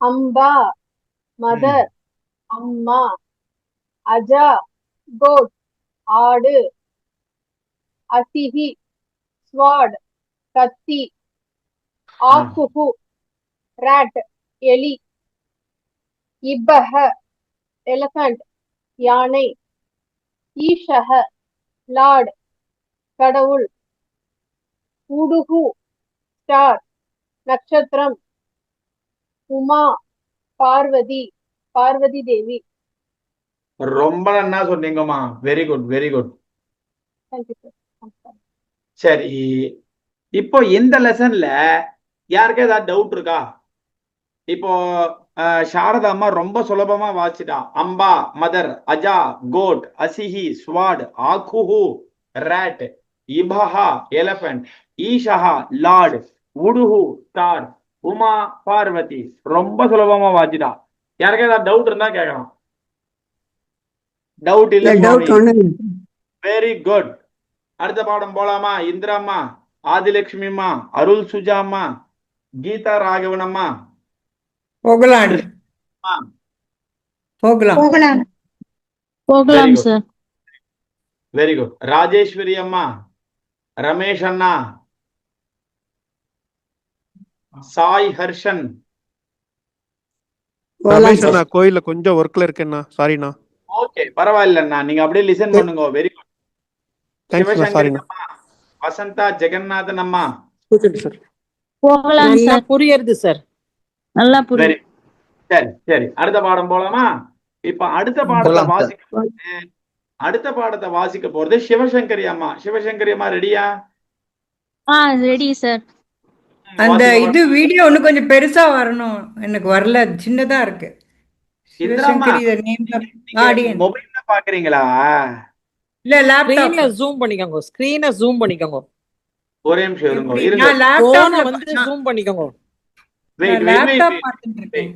Amba mother அம்மா Adha code ஆடு அசிஹி ஸ்வாட் கத்தி ஆக்குஹு ராட் எலி இப்பஹ எலஃபண்ட் யானை ஈஷஹ லார்ட் கடவுள் உடுகு ஸ்டார் நட்சத்திரம் உமா பார்வதி பார்வதி தேவி. ரொம்ப நன்னா சொன்னீங்கம்மா. Very good very good sir. இப்போ இந்த லெசன்ல யாருக்கா ஏதாவது டவுட் இருக்கா? இப்போ சாரதா அம்மா ரொம்ப சுலபமா வாசிட்டா அம்பா மதர் அஜா கோட் அசிஹி ஸ்வாட் ஆக்குஹு ராட் இபஹா எலபண்ட் ஈஷஹா லார்ட் உடுஹு ஸ்டார் உமா பார்வதி. ரொம்ப சுலபமா வாசிட்டா யாருக்கா ஏதாவது டவுட் இருந்தா கேட்கலாம் டவுட் இல்ல வெரி குட் அடுத்த பாடம் போலாமா? இந்திராம்மா ஆதிலட்சுமிம்மா அருள் சுஜாம்மா கீதா ராகவனம்மா போகலாம். போகலாம். போகலாம். சார் வெரி குட் ராஜேஸ்வரி அம்மா ரமேஷ் அண்ணா சாய் ஹர்ஷன். கோயில்ல கொஞ்சம் ஒர்க்ல இருக்கேண்ணா. சாரிண்ணா ஓகே பரவாயில்லண்ணா. நீங்க அப்படியே லிசன் பண்ணுங்க. வெரி குட் சிவசங்கரி வசந்தா ஜெகநாதன் அம்மா. சார். போகலாம் சார். புரியுது சார். நல்லா புரியுது சரி சரி. அடுத்த பாடம் போலாமா? இப்ப அடுத்த பாடத்தை. வாசிக்க போறது அடுத்த பாடத்தை வாசிக்க போறது சிவசங்கரி அம்மா. சிவசங்கரி அம்மா ரெடியா ஆ ரெடி சார் அந்த இது வீடியோ இன்னும் கொஞ்சம் பெருசா வரணும். எனக்கு வரல. சின்னதா இருக்கு. மொபைல்ல பாக்குறீங்களா? இல்ல ஸ்கிரீன்ல லேப்டாப் ஜூம் பண்ணிக்கோங்க. ஸ்கிரீனை ஜூம் பண்ணிக்கோங்க. ஒரே நிமிஷம் இருங்க. இருங்க. லேப்டாப்ல வந்து ஜூம் பண்ணிக்கோங்க. வெயிட் லேப்டாப் வெயிட் பார்த்துட்டு இருக்கேன்.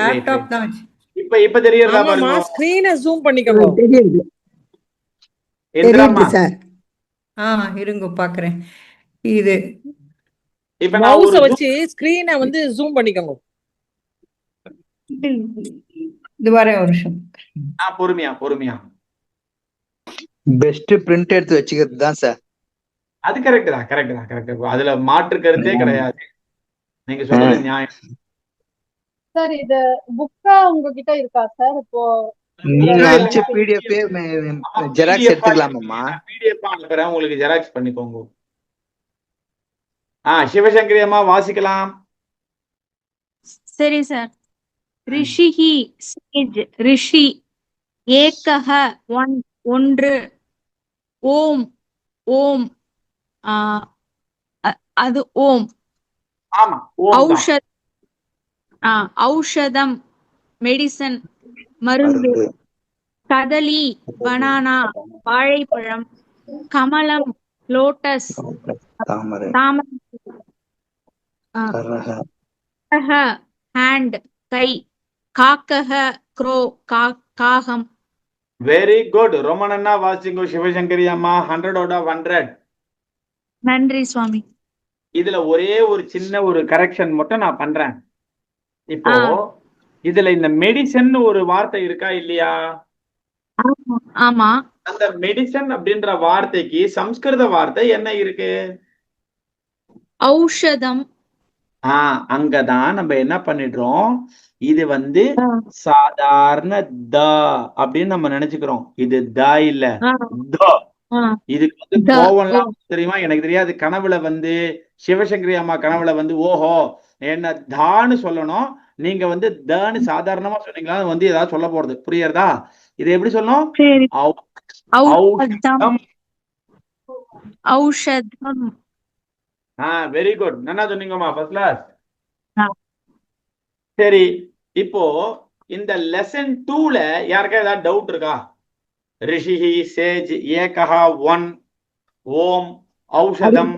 லேப்டாப். தான் இப்ப இப்ப தெரியறதா பாருங்க. ஸ்கிரீனை ஜூம் பண்ணிக்கோங்க. தெரியுது. தெரியுது சார். ஆ இருங்க பாக்குறேன். இது இப்ப நான் மவுஸ வச்சு ஸ்கிரீனை வந்து ஜூம் பண்ணிக்கோங்க. இது வரேன் ஒரு நிமிஷம். ஆ, பொறுமையா பொறுமையா. பெஸ்ட் பிரிண்ட் எடுத்து வச்சுக்கிறது தான் சார் அது கரெக்ட் தான் கரெக்ட் தான் கரெக்ட் அதுல மாற்று கருத்தே கிடையாது. நீங்க சொல்றது நியாயம். சார் இது புக்கா உங்ககிட்ட இருக்கா சார் இப்போ பிடிஎஃப் ஜெராக்ஸ் எடுத்துக்கலாமாம்மா? பிடிஎஃப் அனுப்புறேன். உங்களுக்கு ஜெராக்ஸ் பண்ணிக்கோங்க. ஆ சிவசங்கரி அம்மா வாசிக்கலாம். சரி சார் ரிஷிஹி சேஜ் ரிஷி ஏக்கஹ ஒன் ஒன்று ஓம் ஓம் அது ஓம். ஆமா. ஔஷத் ஆ, ஔஷதம் மெடிசன் மருந்து கதலி பனானா வாழைப்பழம் கமலம் லோட்டஸ். தாமரை. ஹேண்ட் கை. காக்கக க்ரோ காகம். வெரி குட் ரொம்ப நன்னா வாசிங்க சிவசங்கரி அம்மா ஹண்ட்ரட் அவுட் ஆஃப் ஹண்ட்ரட் நன்றி சுவாமி. இதுல ஒரே ஒரு சின்ன ஒரு கரெக்ஷன் மட்டும் நான் பண்றேன். இப்போ. இதுல இந்த மெடிசன் ஒரு வார்த்தை இருக்கா இல்லையா? ஆமா. ஆமா. அந்த மெடிசன் அப்படின்ற வார்த்தைக்கு சம்ஸ்கிருத வார்த்தை என்ன இருக்கு? ஔஷதம். ஆஹ் அங்கதான் நம்ம என்ன பண்ணிடுறோம்? இது வந்து. சாதாரண த அப்படின்னு நம்ம நினைச்சுக்கிறோம். இது த இல்ல. த. இதுக்கு வந்து கோவம்லாம் தெரியுமா? எனக்கு தெரியாது. கனவுல வந்து சிவசங்கரி அம்மா கனவுல வந்து ஓஹோ என்ன தான்னு சொல்லணும். நீங்க வந்து தன்னு சாதாரணமா சொன்னீங்களா வந்து ஏதாவது சொல்ல போறது. புரியுறதா? இது எப்படி சொல்லணும்? ஔஷதம். ஔஷதம். ஆ வெரி குட் நல்லா சொன்னீங்கம்மா? First class. சரி இப்போ இந்த லெசன் டூல யாருக்கா ஏதாவது டவுட் இருக்கா? ரிஷிஹி சேஜ் ஏகஹா ஒன் ஓம் ஔஷதம்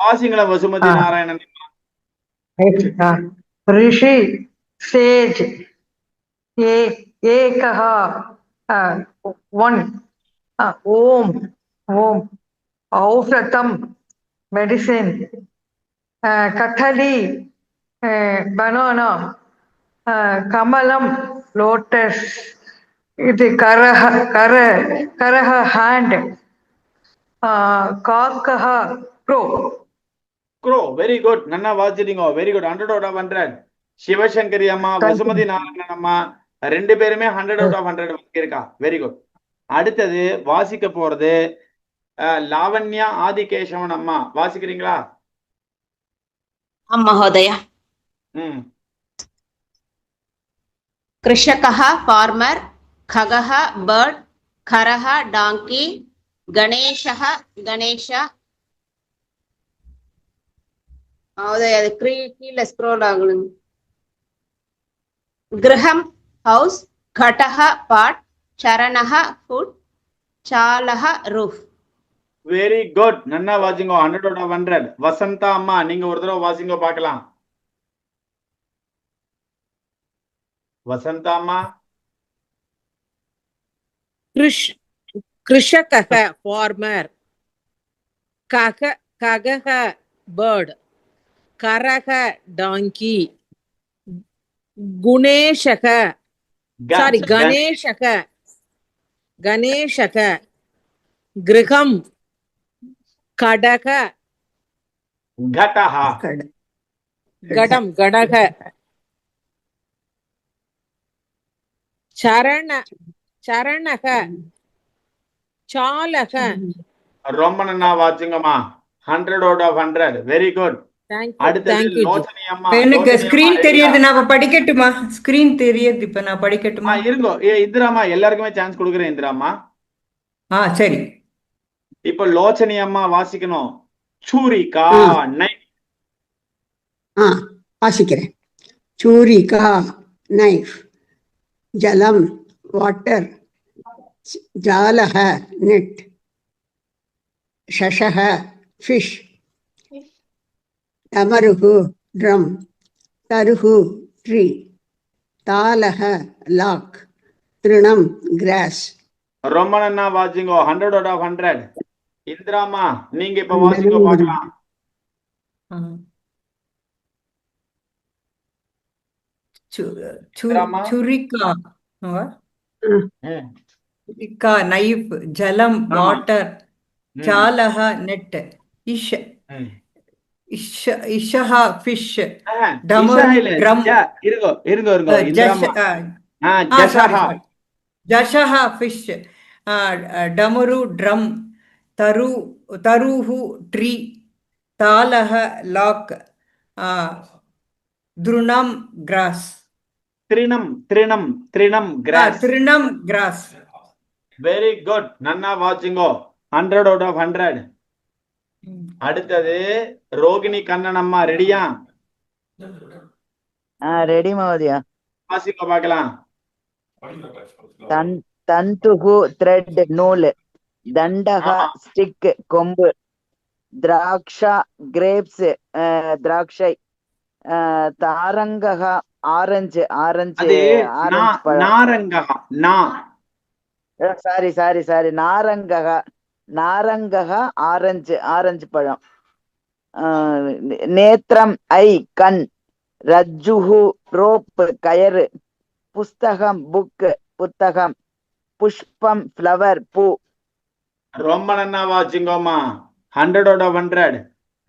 வாசிங்களா? வசுமதி. நாராயணன். ரிஷி சேஜ் ஏ ஏகः ஆ, ஒன் ஓம் ஓம். ஔஷதம் medicine. banana, uh, Kamalam, lotus, இது கரஹ கர கரஹ uh, காக்கஹ ப்ரோ க்ரோ வெரி குட். நன்னா வாசிட்டீங்க very good. Hundred out of hundred Sivasankari அம்மா. வசுமதி நாராயணன் அம்மா ரெண்டு பேருமே ஹண்ட்ரட் அவுட் ஆஃப் ஹண்ட்ரட் இருக்கா வெரி குட். அடுத்தது வாசிக்க போறது லாவண்யா ஆதிகேசவன் அம்மா வாசிக்கிறீங்களா आं महोदय ம் कृषकः फार्मर् खगः बर्ड् खरः डाङ्की गणेशः गणेश महोदय அது க்ரீ கீழே ஸ்க்ரோல் ஆகணும் गृहं हौस् घटः पाट् चरणः फुट् चालः रूफ् வெரி குட் நன்னா வாசிங்க ஹண்ட்ரட் ஆஃப் ஹண்ட்ரட் வசந்தா அம்மா நீங்க ஒரு தடவை வாசிங்க பார்க்கலாம். வசந்தா அம்மா. கிருஷ் கிருஷகः ஃபார்மர் கக ககः பேர்ட் கரக டாங்கி குணேஷக. சாரி கணேஷக. கணேஷக. கிரகம். கடக. घटः கடம் கடக. சரண சரணக. சாலக. ரொம்ப நன்னா வாசிங்கம்மா. Hundred out of hundred very good எனக்கு ஸ்கிரீன் தெரியுது நான் இப்ப படிக்கட்டுமா? ஸ்கிரீன் தெரியுது இப்ப நான் படிக்கட்டுமா? இருங்கோ. ஏ இந்திராமா எல்லாருக்குமே சான்ஸ் கொடுக்குறேன் இந்திராமா ஆ சரி. இப்ப லோச்சனி அம்மா வாசிக்கணும். சூரிகா நைஃப் ஆ வாசிக்கிறேன். சூரிகா நைஃப் ஜலம் வாட்டர் ஜாலக நெட். ஷஷக ஃபிஷ். தமருகு ட்ரம். தருகு ட்ரீ. தாலக லாக். திருணம் கிராஸ். ரொம்ப நன்னா வாட்சிங்கோ ஹண்ட்ரட் அவுட் ஆஃப் ஹண்ட்ரட் இந்திராமா நீங்க இப்ப வாசிங்க பார்க்கலாம். ஆ. சு- சு- ராமா? சுரிக்கா. ஆ? ம், சுரிக்கா நைஃப் ஜலம் ஆமா. வாட்டர் ம், ஜாலக நெட். இஷ் ம். இஷ இஷஹ தரு தருஹு ட்ரி தாலக லாக் துருணம் கிராஸ். திரிணம் திரிணம் திரிணம் கிராஸ். திரிணம் கிராஸ். வெரி குட் நன்னா வாட்சிங்கோ ஹண்ட்ரட் அவுட் ஆஃப் ஹண்ட்ரட் அடுத்தது ரோகிணி கண்ணன் அம்மா ரெடியா? ரெடி மாவதியா? வாசிக்கோ பார்க்கலாம். தன் தந்துகு த்ரெட் நூல். தண்டக. ஸ்டிக் கொம்பு திராட்சா கிரேப்ஸ் திராட்சை தாரங்கக ஆரஞ்சு ஆரஞ்சு ஆரஞ்சு நா- சாரி சாரி சாரி நாரங்கக நாரங்கக ஆரஞ்சு ஆரஞ்சு பழம். நேத்திரம் ஐ கண் ரஜ்ஜுஹு ரோப் கயறு புஸ்தகம் புக் புத்தகம் புஷ்பம் ஃப்ளவர் பூ ரொம்ப நன்னா வாசிங்கோமா hundred out of hundred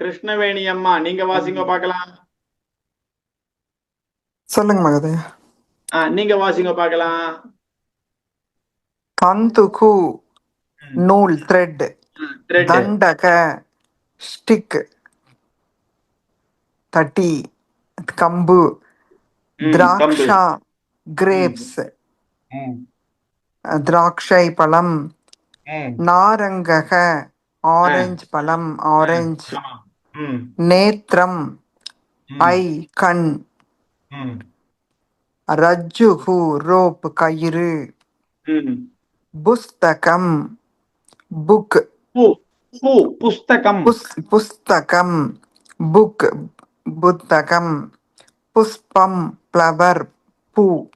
Krishnaveni அம்மா நீங்க வாசிங்க பார்க்கலாம். சொல்லுங்க மகோதயா நீங்க வாசிங்க பார்க்கலாம். தந்துகு நூல் த்ரெட் த்ரெட் தண்டக ஸ்டிக் தட்டி கம்பு திராட்சா கிரேப்ஸ் திராட்சை பழம் நாரங்கக ஆரஞ்சு பழம் ஆரஞ்சு நேத்திரம் ஐ கண். ரஜ்ஜுகு ரோப் கயிறு. புஸ்தகம் புக். புஸ்தகம். புஸ் புஸ்தகம் புக் புத்தகம். புஷ்பம் ஃப்ளவர் பூ.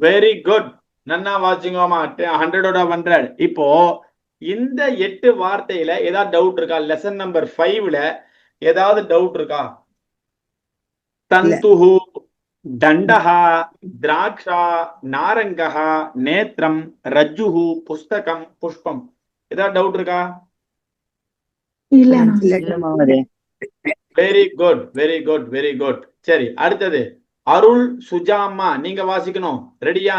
வெரி குட் நன்னா வாசிங்கோமா ஹண்ட்ரட் அவுட் ஆஃப் ஹண்ட்ரட் இப்போ இந்த எட்டு வார்த்தையில ஏதாவது டவுட் இருக்கா? லெசன் நம்பர் ஃபைவ்ல ஏதாவது டவுட் இருக்கா? தந்துஹு தண்டஹா திராட்சா நாரங்கஹா நேத்திரம் ரஜ்ஜுஹு புஸ்தகம் புஷ்பம். ஏதாவது டவுட் இருக்கா? Very good very good very good சரி அடுத்தது. அருள் சுஜாமா நீங்க வாசிக்கணும். ரெடியா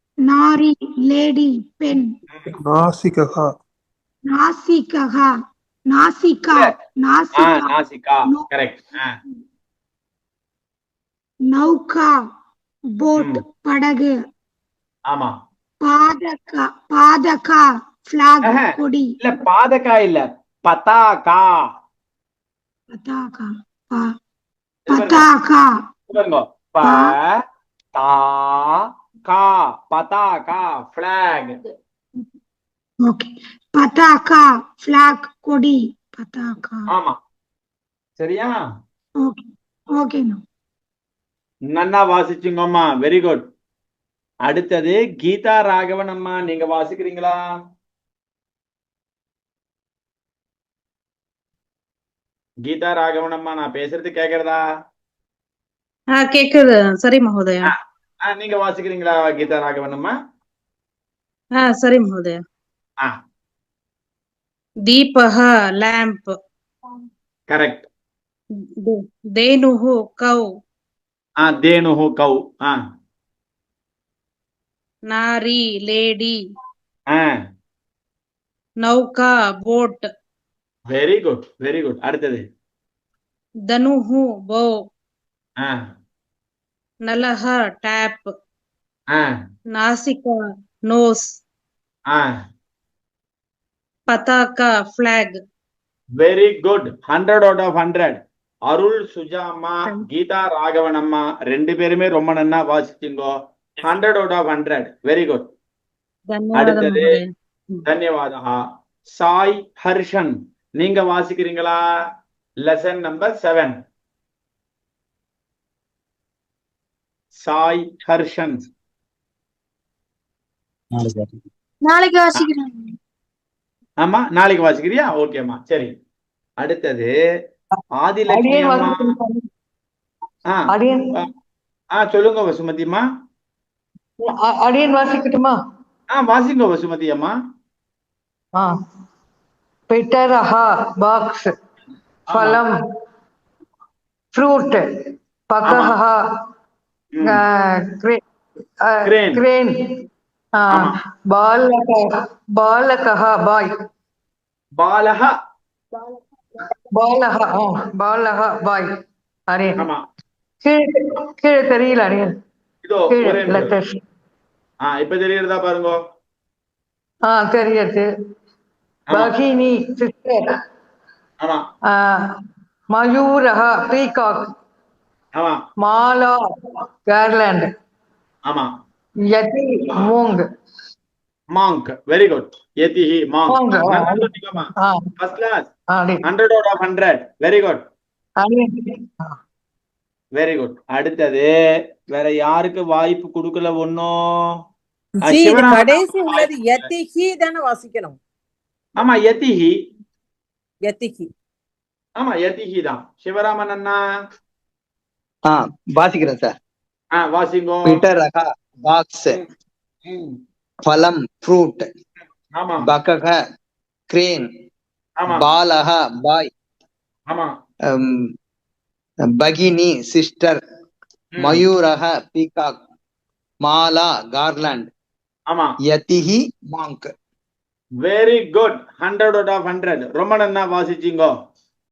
நாரி லேடி பெண். நாசிகா. நாசிகா. நாசிகா. நாசிகா நாசிகா கரெக்ட் நௌகா. போட். படகு. ஆமா. பாதகா. பாதகா. பிளாக் ஆஹா. கொடி. இல்ல பாதகா இல்ல. பதாகா. பதாகா. பதாகா. ப தா கா பதாகா பிளாக் ஓகே. பதாகா பிளாக் கொடி பதாகா ஆமா. சரியா? ஓகே. ஓகேண்ணா நன்னா வாசிச்சுங்கம்மா. வெரி குட் அடுத்தது கீதா ராகவன் அம்மா நீங்க வாசிக்கிறீங்களா? கீதா ராகவன் அம்மா நான் பேசுறது கேக்குறதா? கேக்குது. சரி மகோதயா. நீங்க வாசிக்கிறீங்களா கீதா ராகவன் அம்மா ஆ சரி மகோதயா ஆ दीपः लैम्प கரெக்ட் धेनुः कौ ஆ தேனு கௌ ஆ नारी लेडी ஆ नौका boat very good very good அடுத்தது धनुः बो ஆ நலஹ டேப் நாசிகா nose பதாகா flag very good hundred out of hundred Arul Sujama Geetha Raghavan அம்மா ரெண்டு பேருமே ரொம்ப நன்னா வாசிச்சிங்கோ. Hundred out of hundred very good அடுத்தது தன்யவாதா சாய் ஹர்ஷன். நீங்க வாசிக்கிறீங்களா? Lesson number seven Sai Harshan. நாளைக்கு வாசிக்கிறேன். ஆமா நாளைக்கு வாசிக்கிறியா? ஓகேம்மா சரி. அடுத்தது ஆதிலட்சுமி. ஆ சொல்லுங்க வசுமதிம்மா அ- அடியேன் வாசிக்கட்டுமா? ஆ வாசிங்க வசுமதி அம்மா. ஆ. பிட்டரஹ பாக்ஸ் ஃபலம் ஃப்ரூட் பக்கஹ Crane. கிரேன். பாலக பாலகः பாய். பாலக. ஆ பாலக பாய். அரே. கீழே கீழே தெரியல அரே. கீழே. லெட்டர்ஸ் ஆ இப்ப தெரியறதா பாருங்க. ஆ தெரியுது. பகினி சிஸ்டர் ஆமா. மயூரஹ பீகாக். மாலா கேர்லாண்ட் ஆமா. யதி மூங். மாங்க் வெரி குட் யதிஹி மாங்க் ஃபர்ஸ்ட் கிளாஸ் அடி. Hundred out of hundred very good very good அடுத்தது வேற யாருக்கு வாய்ப்பு கொடுக்கல ஒன்னும் கடைசி உள்ளது. யதிஹி தானே வாசிக்கணும். ஆமா யதிஹி யதிஹி ஆமா யதிஹி தான். சிவராமன் அண்ணா. ஆ வாசிக்கிறேன் சார். ஆ வாசிங்கோ. பிட்டரக பாக்ஸ் ம், ஃபலம் ஃப்ரூட் ஆமா. பகக கிரேன் ஆமா. பாலக பாய் ஆமா. பகினி சிஸ்டர் மயூரக பீகாக் மாலா கார்லாண்ட் ஆமா. யதிஹி monk very good hundred out of hundred ரொம்ப நன்னா வாசிச்சிங்கோ.